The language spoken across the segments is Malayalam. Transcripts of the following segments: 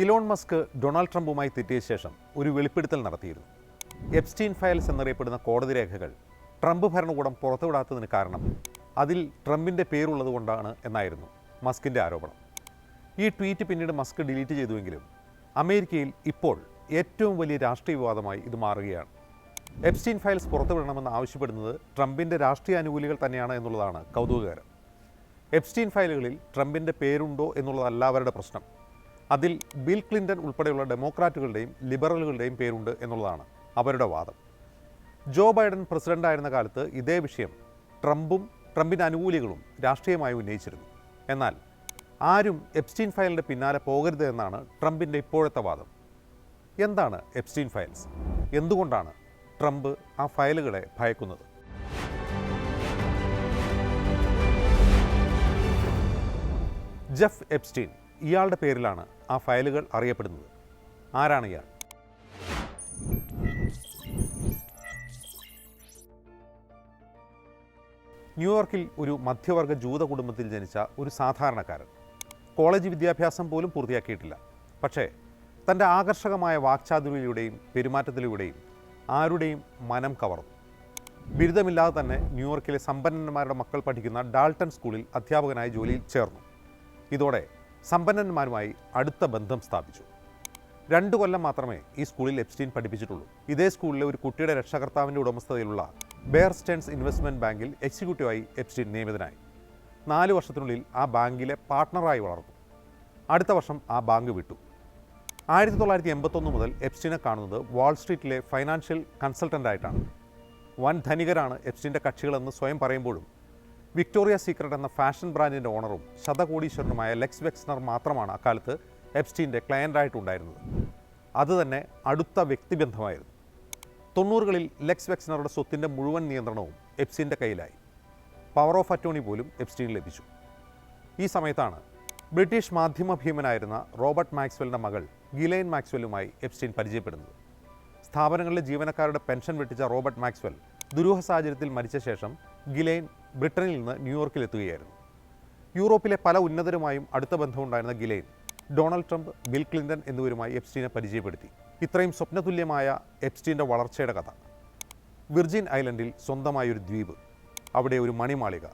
ഇലോൺ മസ്ക് ഡൊണാൾഡ് ട്രംപുമായി തെറ്റിയ ശേഷം ഒരു വെളിപ്പെടുത്തൽ നടത്തിയിരുന്നു. എപ്സ്റ്റീൻ ഫയൽസ് എന്നറിയപ്പെടുന്ന കോടതി രേഖകൾ ട്രംപ് ഭരണകൂടം പുറത്തുവിടാത്തതിന് കാരണം അതിൽ ട്രംപിന്റെ പേരുള്ളതുകൊണ്ടാണ് എന്നായിരുന്നു മസ്കിന്റെ ആരോപണം. ഈ ട്വീറ്റ് പിന്നീട് മസ്ക് ഡിലീറ്റ് ചെയ്തുവെങ്കിലും അമേരിക്കയിൽ ഇപ്പോൾ ഏറ്റവും വലിയ രാഷ്ട്രീയ വിവാദമായി ഇത് മാറുകയാണ്. എപ്സ്റ്റീൻ ഫയൽസ് പുറത്തുവിടണമെന്ന് ആവശ്യപ്പെടുന്നത് ട്രംപിന്റെ രാഷ്ട്രീയ ആനുകൂല്യങ്ങൾ തന്നെയാണ് എന്നുള്ളതാണ് കൗതുകകരം. എപ്സ്റ്റീൻ ഫയലുകളിൽ ട്രംപിന്റെ പേരുണ്ടോ എന്നുള്ളതല്ല അവരുടെ പ്രശ്നം. അതിൽ ബിൽ ക്ലിന്റൺ ഉൾപ്പെടെയുള്ള ഡെമോക്രാറ്റുകളുടെയും ലിബറലുകളുടെയും പേരുണ്ട് എന്നുള്ളതാണ് അവരുടെ വാദം. ജോ ബൈഡൻ പ്രസിഡന്റായിരുന്ന കാലത്ത് ഇതേ വിഷയം ട്രംപും ട്രംപിന്റെ അനുകൂലികളും രാഷ്ട്രീയമായി ഉന്നയിച്ചിരുന്നു. എന്നാൽ ആരും എപ്സ്റ്റീൻ ഫയലിന്റെ പിന്നാലെ പോകരുത് എന്നാണ് ട്രംപിന്റെ ഇപ്പോഴത്തെ വാദം. എന്താണ് എപ്സ്റ്റീൻ ഫയൽസ്? എന്തുകൊണ്ടാണ് ട്രംപ് ആ ഫയലുകളെ ഭയക്കുന്നത്? ജെഫ് എപ്സ്റ്റീൻ ഇയാളുടെ പേരിലാണ് ആ ഫയലുകൾ അറിയപ്പെടുന്നത്. ആരാണ് ഇയാൾ? ന്യൂയോർക്കിൽ ഒരു മധ്യവർഗ ജൂത കുടുംബത്തിൽ ജനിച്ച ഒരു സാധാരണക്കാരൻ. കോളേജ് വിദ്യാഭ്യാസം പോലും പൂർത്തിയാക്കിയിട്ടില്ല. പക്ഷേ തന്റെ ആകർഷകമായ വാക്ചാതുര്യയിലൂടെയും പെരുമാറ്റത്തിലൂടെയും ആരുടെയും മനം കവർന്നു. ബിരുദമില്ലാതെ തന്നെ ന്യൂയോർക്കിലെ സമ്പന്നന്മാരുടെ മക്കൾ പഠിക്കുന്ന ഡാൾട്ടൺ സ്കൂളിൽ അധ്യാപകനായി ജോലിയിൽ ചേർന്നു. ഇതോടെ സമ്പന്നന്മാരുമായി അടുത്ത ബന്ധം സ്ഥാപിച്ചു. രണ്ടു കൊല്ലം മാത്രമേ ഈ സ്കൂളിൽ എപ്സ്റ്റീൻ പഠിപ്പിച്ചിട്ടുള്ളൂ. ഇതേ സ്കൂളിലെ ഒരു കുട്ടിയുടെ രക്ഷകർത്താവിന്റെ ഉടമസ്ഥതയിലുള്ള ബെയർ സ്റ്റേൺസ് ഇൻവെസ്റ്റ്മെന്റ് ബാങ്കിൽ എക്സിക്യൂട്ടീവായി എപ്സ്റ്റീൻ നിയമിതനായി. നാല് വർഷത്തിനുള്ളിൽ ആ ബാങ്കിലെ പാർട്ട്ണറായി വളർന്നു. അടുത്ത വർഷം ആ ബാങ്ക് വിട്ടു. ആയിരത്തി തൊള്ളായിരത്തി എൺപത്തൊന്ന് മുതൽ എപ്സ്റ്റീനെ കാണുന്നത് വാൾ സ്ട്രീറ്റിലെ ഫൈനാൻഷ്യൽ കൺസൾട്ടന്റായിട്ടാണ്. വൻ ധനികരാണ് എപ്സ്റ്റീന്റെ കക്ഷികളെന്ന് സ്വയം പറയുമ്പോഴും വിക്ടോറിയ സീക്രട്ട് എന്ന ഫാഷൻ ബ്രാൻഡിന്റെ ഓണറും ശതകോടീശ്വരനുമായ ലെക്സ് വെക്സ്നർ മാത്രമാണ് അക്കാലത്ത് എപ്സ്റ്റീന്റെ ക്ലയന്റായിട്ടുണ്ടായിരുന്നത്. അതുതന്നെ അടുത്ത വ്യക്തിബന്ധമായിരുന്നു. തൊണ്ണൂറുകളിൽ ലെക്സ് വെക്സ്നറുടെ സ്വത്തിന്റെ മുഴുവൻ നിയന്ത്രണവും എപ്സ്റ്റീന്റെ കയ്യിലായി. പവർ ഓഫ് അറ്റോണി പോലും എപ്സ്റ്റീൻ ലഭിച്ചു. ഈ സമയത്താണ് ബ്രിട്ടീഷ് മാധ്യമ ഭീമനായിരുന്ന റോബർട്ട് മാക്സ്വെലിന്റെ മകൾ ഗിലൈൻ മാക്സ്വെല്ലുമായി എപ്സ്റ്റീൻ പരിചയപ്പെടുന്നത്. സ്ഥാപനങ്ങളിലെ ജീവനക്കാരുടെ പെൻഷൻ വെട്ടിച്ച റോബർട്ട് മാക്സ്വെൽ ദുരൂഹ സാഹചര്യത്തിൽ മരിച്ച ശേഷം ഗിലൈൻ ബ്രിട്ടനിൽ നിന്ന് ന്യൂയോർക്കിലെത്തുകയായിരുന്നു. യൂറോപ്പിലെ പല ഉന്നതരുമായും അടുത്ത ബന്ധമുണ്ടായിരുന്ന Ghislaine Donald Trump Bill Clinton എന്നിവരുമായി എപ്സ്റ്റീനെ പരിചയപ്പെടുത്തി. ഇത്രയും സ്വപ്നതുല്യമായ എപ്സ്റ്റീന്റെ വളർച്ചയുടെ കഥ. വിർജിൻ ഐലൻഡിൽ സ്വന്തമായൊരു ദ്വീപ് അവിടെ ഒരു മണിമാളിക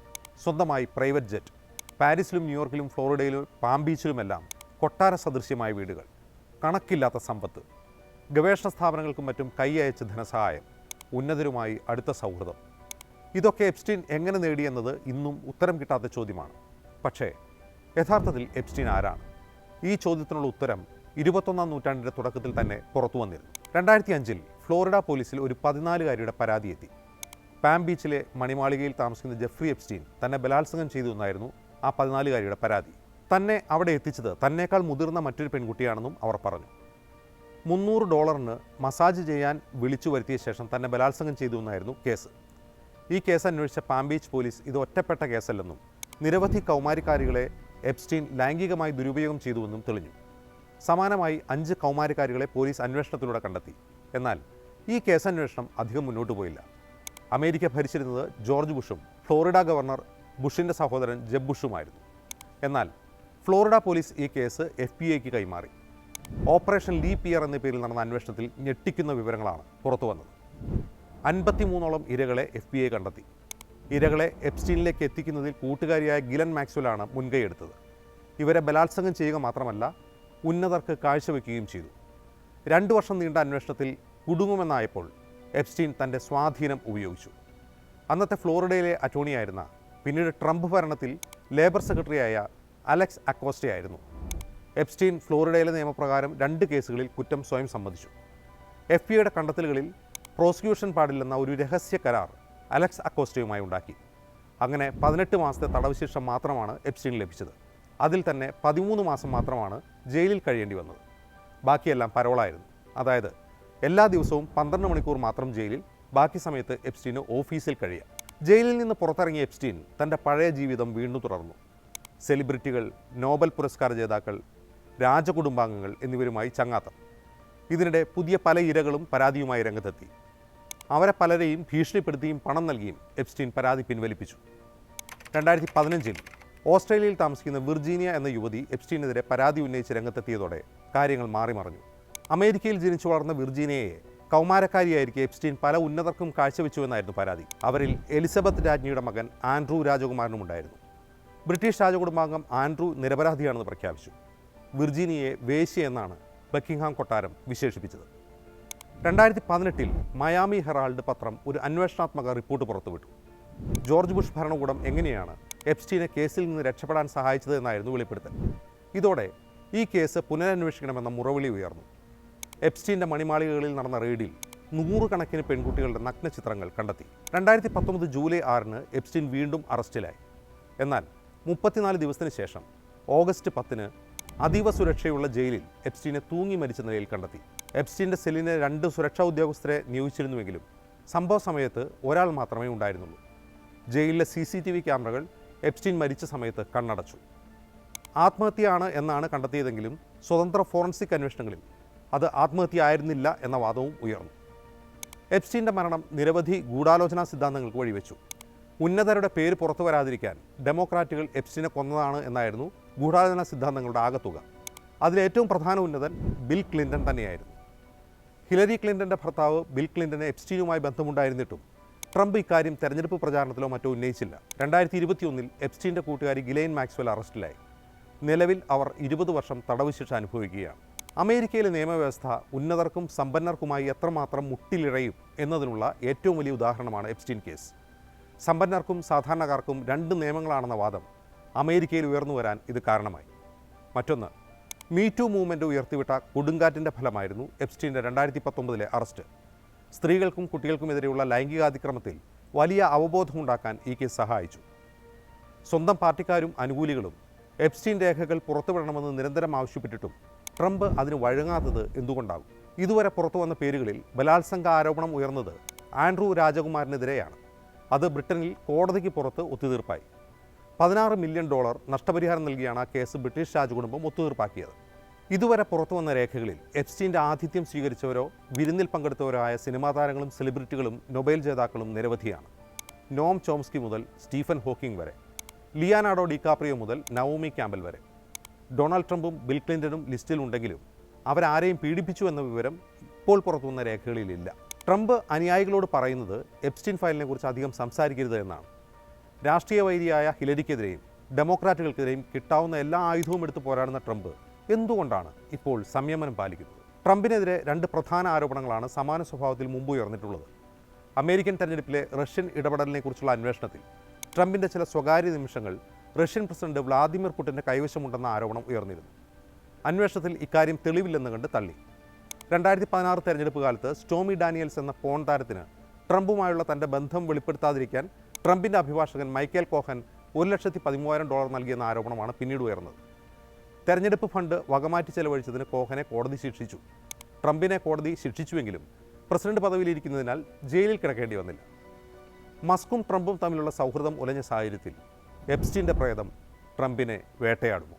സ്വന്തമായി പ്രൈവറ്റ് ജെറ്റ് പാരീസിലും ന്യൂയോർക്കിലും ഫ്ലോറിഡയിലും പാം ബീച്ചിലുമെല്ലാം കൊട്ടാര സദൃശ്യമായ വീടുകൾ കണക്കില്ലാത്ത സമ്പത്ത് ഗവേഷണ സ്ഥാപനങ്ങൾക്കും മറ്റും കൈയയച്ച ധനസഹായം ഉന്നതരുമായി അടുത്ത സൗഹൃദം. ഇതൊക്കെ എപ്സ്റ്റീൻ എങ്ങനെ നേടിയെന്നത് ഇന്നും ഉത്തരം കിട്ടാത്ത ചോദ്യമാണ്. പക്ഷേ യഥാർത്ഥത്തിൽ എപ്സ്റ്റീൻ ആരാണ്? ഈ ചോദ്യത്തിനുള്ള ഉത്തരം ഇരുപത്തൊന്നാം നൂറ്റാണ്ടിന്റെ തുടക്കത്തിൽ തന്നെ പുറത്തു വന്നിരുന്നു. രണ്ടായിരത്തി അഞ്ചിൽ ഫ്ലോറിഡ പോലീസിൽ ഒരു പതിനാലുകാരിയുടെ പരാതി എത്തി. പാം ബീച്ചിലെ മണിമാളികയിൽ താമസിക്കുന്ന ജെഫ്രി എപ്സ്റ്റീൻ തന്നെ ബലാത്സംഗം ചെയ്തു എന്നായിരുന്നു ആ പതിനാലുകാരിയുടെ പരാതി. തന്നെ അവിടെ എത്തിച്ചത് തന്നേക്കാൾ മുതിർന്ന മറ്റൊരു പെൺകുട്ടിയാണെന്നും അവർ പറഞ്ഞു. മുന്നൂറ് ഡോളറിന് മസാജ് ചെയ്യാൻ വിളിച്ചു വരുത്തിയ ശേഷം തന്നെ ബലാത്സംഗം ചെയ്തു എന്നായിരുന്നു കേസ്. ഈ കേസ് അന്വേഷിച്ച പാം ബീച്ച് പോലീസ് ഇത് ഒറ്റപ്പെട്ട കേസല്ലെന്നും നിരവധി കൗമാരിക്കാരികളെ എപ്സ്റ്റീൻ ലൈംഗികമായി ദുരുപയോഗം ചെയ്തുവെന്നും തെളിഞ്ഞു. സമാനമായി അഞ്ച് കൗമാരിക്കാരികളെ പോലീസ് അന്വേഷണത്തിലൂടെ കണ്ടെത്തി. എന്നാൽ ഈ കേസ് അന്വേഷണം അധികം മുന്നോട്ട് പോയില്ല. അമേരിക്ക ഭരിച്ചിരുന്നത് ജോർജ് ബുഷും ഫ്ലോറിഡ ഗവർണർ ബുഷിന്റെ സഹോദരൻ ജെബ് ബുഷുമായിരുന്നു. എന്നാൽ ഫ്ലോറിഡ പോലീസ് ഈ കേസ് എഫ് ബി ഐക്ക് കൈമാറി. ഓപ്പറേഷൻ ലീപ് ഇയർ എന്ന പേരിൽ നടന്ന അന്വേഷണത്തിൽ ഞെട്ടിക്കുന്ന വിവരങ്ങളാണ് പുറത്തു വന്നത് അൻപത്തിമൂന്നോളം ഇരകളെ എഫ് ബി ഐ കണ്ടെത്തി. ഇരകളെ എപ്സ്റ്റീനിലേക്ക് എത്തിക്കുന്നതിൽ കൂട്ടുകാരിയായ ഗിലൻ മാക്സ്വലാണ് മുൻകൈയെടുത്തത് ഇവരെ ബലാത്സംഗം ചെയ്യുക മാത്രമല്ല ഉന്നതർക്ക് കാഴ്ചവെക്കുകയും ചെയ്തു. രണ്ടു വർഷം നീണ്ട അന്വേഷണത്തിൽ കുടുങ്ങുമെന്നായപ്പോൾ എപ്സ്റ്റീൻ തന്റെ സ്വാധീനം ഉപയോഗിച്ചു. അന്നത്തെ ഫ്ലോറിഡയിലെ അറ്റോണിയായിരുന്ന പിന്നീട് ട്രംപ് ഭരണത്തിൽ ലേബർ സെക്രട്ടറിയായ അലക്സ് അക്കോസ്റ്റയായിരുന്നു. എപ്സ്റ്റീൻ ഫ്ലോറിഡയിലെ നിയമപ്രകാരം രണ്ട് കേസുകളിൽ കുറ്റം സ്വയം സമ്മതിച്ചു. എഫ് ബിയുടെ കണ്ടെത്തലുകളിൽ പ്രോസിക്യൂഷൻ പാടില്ലെന്ന ഒരു രഹസ്യ കരാർ അലക്സ് അക്കോസ്റ്റയുമായി ഉണ്ടാക്കി. അങ്ങനെ പതിനെട്ട് മാസത്തെ തടവ് ശിക്ഷ മാത്രമാണ് എപ്സ്റ്റീൻ ലഭിച്ചത്. അതിൽ തന്നെ പതിമൂന്ന് മാസം മാത്രമാണ് ജയിലിൽ കഴിയേണ്ടി വന്നത്. ബാക്കിയെല്ലാം പരോളായിരുന്നു. അതായത് എല്ലാ ദിവസവും പന്ത്രണ്ട് മണിക്കൂർ മാത്രം ജയിലിൽ ബാക്കി സമയത്ത് എപ്സ്റ്റീന് ഓഫീസിൽ കഴിയാം. ജയിലിൽ നിന്ന് പുറത്തിറങ്ങിയ എപ്സ്റ്റീൻ തന്റെ പഴയ ജീവിതം വീണ്ടും തുടർന്നു. സെലിബ്രിറ്റികൾ നോബൽ പുരസ്കാര ജേതാക്കൾ രാജകുടുംബാംഗങ്ങൾ എന്നിവരുമായി ചങ്ങാത്തം. ഇതിനിടെ പുതിയ പല ഇരകളും പരാതിയുമായി രംഗത്തെത്തി. അവരെ പലരെയും ഭീഷണിപ്പെടുത്തിയും പണം നൽകിയും എപ്സ്റ്റീൻ പരാതി പിൻവലിപ്പിച്ചു. രണ്ടായിരത്തി പതിനഞ്ചിൽ ഓസ്ട്രേലിയയിൽ താമസിക്കുന്ന വിർജീനിയ എന്ന യുവതി എപ്സ്റ്റീനെതിരെ പരാതി ഉന്നയിച്ച് രംഗത്തെത്തിയതോടെ കാര്യങ്ങൾ മാറിമറിഞ്ഞു. അമേരിക്കയിൽ ജനിച്ചു വളർന്ന വിർജീനിയയെ കൗമാരക്കാരിയായിരിക്കെ എപ്സ്റ്റീൻ പല ഉന്നതർക്കും കാഴ്ചവെച്ചുവെന്നായിരുന്നു പരാതി. അവരിൽ എലിസബത്ത് രാജ്ഞിയുടെ മകൻ ആൻഡ്രൂ രാജകുമാരനും ഉണ്ടായിരുന്നു. ബ്രിട്ടീഷ് രാജകുടുംബാംഗം ആൻഡ്രൂ നിരപരാധിയാണെന്ന് പ്രഖ്യാപിച്ചു. വിർജീനിയയെ വേശ്യ എന്നാണ് ബക്കിംഗ്ഹാം കൊട്ടാരം വിശേഷിപ്പിച്ചത്. രണ്ടായിരത്തി പതിനെട്ടിൽ മയാമി ഹെറാൾഡ് പത്രം ഒരു അന്വേഷണാത്മക റിപ്പോർട്ട് പുറത്തുവിട്ടു. ജോർജ് ബുഷ് ഭരണകൂടം എങ്ങനെയാണ് എപ്സ്റ്റീനെ കേസിൽ നിന്ന് രക്ഷപ്പെടാൻ സഹായിച്ചത് എന്നായിരുന്നു വെളിപ്പെടുത്തൽ. ഇതോടെ ഈ കേസ് പുനരന്വേഷിക്കണമെന്ന മുറവിളി ഉയർന്നു. എപ്സ്റ്റീന്റെ മണിമാളികകളിൽ നടന്ന റെയ്ഡിൽ നൂറുകണക്കിന് പെൺകുട്ടികളുടെ നഗ്ന ചിത്രങ്ങൾ കണ്ടെത്തി. രണ്ടായിരത്തി പത്തൊമ്പത് ജൂലൈ ആറിന് എപ്സ്റ്റീൻ വീണ്ടും അറസ്റ്റിലായി. എന്നാൽ മുപ്പത്തിനാല് ദിവസത്തിന് ശേഷം ഓഗസ്റ്റ് പത്തിന് അതീവ സുരക്ഷയുള്ള ജയിലിൽ എപ്സ്റ്റീനെ തൂങ്ങി മരിച്ച നിലയിൽ കണ്ടെത്തി. എപ്സ്റ്റീന്റെ സെല്ലിന് രണ്ട് സുരക്ഷാ ഉദ്യോഗസ്ഥരെ നിയോഗിച്ചിരുന്നുവെങ്കിലും സംഭവ സമയത്ത് ഒരാൾ മാത്രമേ ഉണ്ടായിരുന്നുള്ളൂ. ജയിലിലെ സി സി ടി വി ക്യാമറകൾ എപ്സ്റ്റീൻ മരിച്ച സമയത്ത് കണ്ണടച്ചു. ആത്മഹത്യയാണ് എന്നാണ് കണ്ടെത്തിയതെങ്കിലും സ്വതന്ത്ര ഫോറൻസിക് അന്വേഷണങ്ങളിൽ അത് ആത്മഹത്യ ആയിരുന്നില്ല എന്ന വാദവും ഉയർന്നു. എപ്സ്റ്റീന്റെ മരണം നിരവധി ഗൂഢാലോചനാ സിദ്ധാന്തങ്ങൾക്ക് വഴിവെച്ചു. ഉന്നതരുടെ പേര് പുറത്തു വരാതിരിക്കാൻ ഡെമോക്രാറ്റുകൾ എപ്സ്റ്റീനെ കൊന്നതാണ് എന്നായിരുന്നു ഗൂഢാലോചനാ സിദ്ധാന്തങ്ങളുടെ ആകത്തുക. അതിലേറ്റവും പ്രധാന ഉന്നതൻ ബിൽ ക്ലിന്റൺ തന്നെയായിരുന്നു. ഹിലരി ക്ലിന്റന്റെ ഭർത്താവ് ബിൽ ക്ലിന്റന് എപ്സ്റ്റീനുമായി ബന്ധമുണ്ടായിരുന്നിട്ടും ട്രംപ് ഇക്കാര്യം തെരഞ്ഞെടുപ്പ് പ്രചാരണത്തിലോ മറ്റോ ഉന്നയിച്ചില്ല. രണ്ടായിരത്തി ഇരുപത്തിയൊന്നിൽ എപ്സ്റ്റീന്റെ കൂട്ടുകാരി ഗിലെയിൻ മാക്സ്വൽ അറസ്റ്റിലായി. നിലവിൽ അവർ ഇരുപത് വർഷം തടവ് ശിക്ഷ അനുഭവിക്കുകയാണ്. അമേരിക്കയിലെ നിയമവ്യവസ്ഥ ഉന്നതർക്കും സമ്പന്നർക്കുമായി എത്രമാത്രം മുട്ടിലിഴയും എന്നതിനുള്ള ഏറ്റവും വലിയ ഉദാഹരണമാണ് എപ്സ്റ്റീൻ കേസ്. സമ്പന്നർക്കും സാധാരണക്കാർക്കും രണ്ട് നിയമങ്ങളാണെന്ന വാദം അമേരിക്കയിൽ ഉയർന്നു വരാൻ ഇത് കാരണമായി. മറ്റൊന്ന് മീറ്റു മൂവ്മെന്റ് ഉയർത്തിവിട്ട കൊടുങ്കാറ്റിന്റെ ഫലമായിരുന്നു എപ്സ്റ്റീന്റെ രണ്ടായിരത്തി പത്തൊമ്പതിലെ അറസ്റ്റ്. സ്ത്രീകൾക്കും കുട്ടികൾക്കുമെതിരെയുള്ള ലൈംഗികാതിക്രമത്തിൽ വലിയ അവബോധമുണ്ടാക്കാൻ ഈ കേസ് സഹായിച്ചു. സ്വന്തം പാർട്ടിക്കാരും അനുകൂലികളും എപ്സ്റ്റീൻ രേഖകൾ പുറത്തുവിടണമെന്ന് നിരന്തരം ആവശ്യപ്പെട്ടിട്ടും ട്രംപ് അതിന് വഴങ്ങാത്തത് എന്തുകൊണ്ടാകും? ഇതുവരെ പുറത്തു വന്ന പേരുകളിൽ ബലാത്സംഗ ആരോപണം ഉയർന്നത് ആൻഡ്രൂ രാജകുമാരനെതിരെയാണ്. അത് ബ്രിട്ടനിൽ കോടതിക്ക് പുറത്ത് ഒത്തുതീർപ്പായി. പതിനാറ് മില്യൺ ഡോളർ നഷ്ടപരിഹാരം നൽകിയാണ് ആ കേസ് ബ്രിട്ടീഷ് രാജകുടുംബം ഒത്തുതീർപ്പാക്കിയത്. ഇതുവരെ പുറത്തു വന്ന രേഖകളിൽ എഫ്സ്റ്റീന്റെ ആതിഥ്യം സ്വീകരിച്ചവരോ വിരുന്നിൽ പങ്കെടുത്തവരോ ആയ സിനിമാ താരങ്ങളും സെലിബ്രിറ്റികളും നൊബേൽ ജേതാക്കളും നിരവധിയാണ്. നോം ചോംസ്കി മുതൽ സ്റ്റീഫൻ ഹോക്കിംഗ് വരെ ലിയാനാഡോ ഡിക്കാപ്രിയോ മുതൽ നവോമി ക്യാമ്പൽ വരെ. ഡൊണാൾഡ് ട്രംപും ബിൽ ക്ലിന്റനും ലിസ്റ്റിലുണ്ടെങ്കിലും അവരാരെയും പീഡിപ്പിച്ചു എന്ന വിവരം ഇപ്പോൾ പുറത്തുവന്ന രേഖകളിലില്ല. ട്രംപ് അനുയായികളോട് പറയുന്നത് എപ്സ്റ്റീൻ ഫയലിനെക്കുറിച്ച് അധികം സംസാരിക്കരുത് എന്നാണ്. രാഷ്ട്രീയ വൈരിയായ ഹിലരിക്കെതിരെയും ഡെമോക്രാറ്റുകൾക്കെതിരെയും കിട്ടാവുന്ന എല്ലാ ആയുധവും എടുത്ത് പോരാടുന്ന ട്രംപ് എന്തുകൊണ്ടാണ് ഇപ്പോൾ സംയമനം പാലിക്കുന്നത്? ട്രംപിനെതിരെ രണ്ട് പ്രധാന ആരോപണങ്ങളാണ് സമാന സ്വഭാവത്തിൽ മുമ്പ് ഉയർന്നിട്ടുള്ളത്. അമേരിക്കൻ തെരഞ്ഞെടുപ്പിലെ റഷ്യൻ ഇടപെടലിനെക്കുറിച്ചുള്ള അന്വേഷണത്തിൽ ട്രംപിന്റെ ചില സ്വകാര്യ നിമിഷങ്ങൾ റഷ്യൻ പ്രസിഡന്റ് വ്ളാദിമിർ പുടിന്റെ കൈവശമുണ്ടെന്ന ആരോപണം ഉയർന്നിരുന്നു. അന്വേഷണത്തിൽ ഇക്കാര്യം തെളിവില്ലെന്ന് കണ്ട് തള്ളി. രണ്ടായിരത്തി പതിനാറ് തെരഞ്ഞെടുപ്പ് കാലത്ത് സ്റ്റോമി ഡാനിയൽസ് എന്ന പോൺ താരത്തിന് ട്രംപുമായുള്ള തന്റെ ബന്ധം വെളിപ്പെടുത്താതിരിക്കാൻ ട്രംപിന്റെ അഭിഭാഷകൻ മൈക്കേൽ കോഹൻ ഒരു ലക്ഷത്തി പതിമൂവായിരം ഡോളർ നൽകിയെന്ന ആരോപണമാണ് പിന്നീട് ഉയർന്നത്. തെരഞ്ഞെടുപ്പ് ഫണ്ട് വകമാറ്റി ചെലവഴിച്ചതിന് കോഹനെ കോടതി ശിക്ഷിച്ചു. ട്രംപിനെ കോടതി ശിക്ഷിച്ചുവെങ്കിലും പ്രസിഡന്റ് പദവിയിലിരിക്കുന്നതിനാൽ ജയിലിൽ കിടക്കേണ്ടി വന്നില്ല. മസ്കും ട്രംപും തമ്മിലുള്ള സൗഹൃദം ഉലഞ്ഞ സാഹചര്യത്തിൽ എപ്സ്റ്റീന്റെ പ്രേതം ട്രംപിനെ വേട്ടയാടുമോ